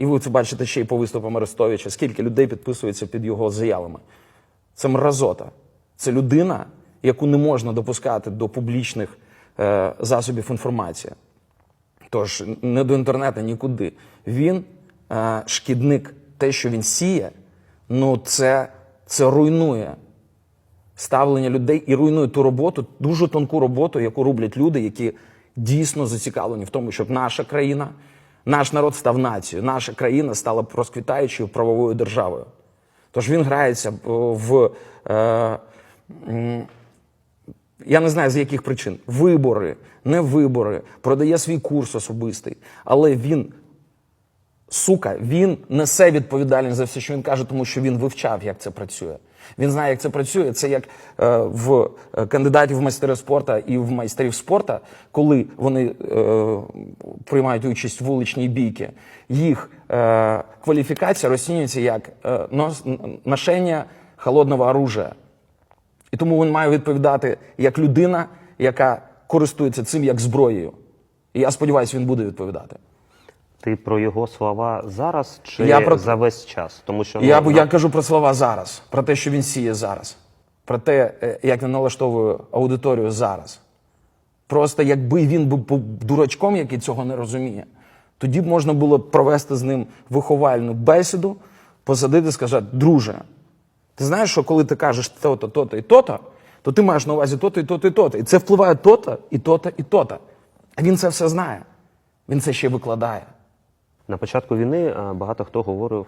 І ви це бачите ще й по виступам Арестовича, скільки людей підписується під його заявами. Це мразота. Це людина, яку не можна допускати до публічних е, засобів інформації. Тож не до інтернету, нікуди. Він е, шкідник, те, що він сіє, ну це, це руйнує ставлення людей і руйнує ту роботу, дуже тонку роботу, яку роблять люди, які дійсно зацікавлені в тому, щоб наша країна, наш народ став нацією, наша країна стала розквітаючою правовою державою. Тож він грається в. в е, я не знаю з яких причин. Вибори, не вибори, продає свій курс особистий, але він, сука, він несе відповідальність за все, що він каже, тому що він вивчав, як це працює. Він знає, як це працює. Це як е, в е, кандидатів в майстери спорту і в майстерів спорту, коли вони е, приймають участь в вуличній бійці, їх е, кваліфікація розцінюється як е, ношення холодного оружия. І тому він має відповідати як людина, яка користується цим як зброєю. І я сподіваюся, він буде відповідати. Ти про його слова зараз чи Я про- за весь час? Тому що Я, ну, я кажу про слова зараз, про те, що він сіє зараз, про те, е, як він налаштовує аудиторію зараз. Просто якби він був дурачком, який цього не розуміє, тоді б можна було провести з ним виховальну бесіду, посадити і сказати, друже, ти знаєш, що коли ти кажеш то-то, то-то і то-то, то ти маєш на увазі то-то і то-то і то-то. І це впливає то-то, і то-то, і то-то. А він це все знає. Він це ще викладає. На початку війни багато хто говорив,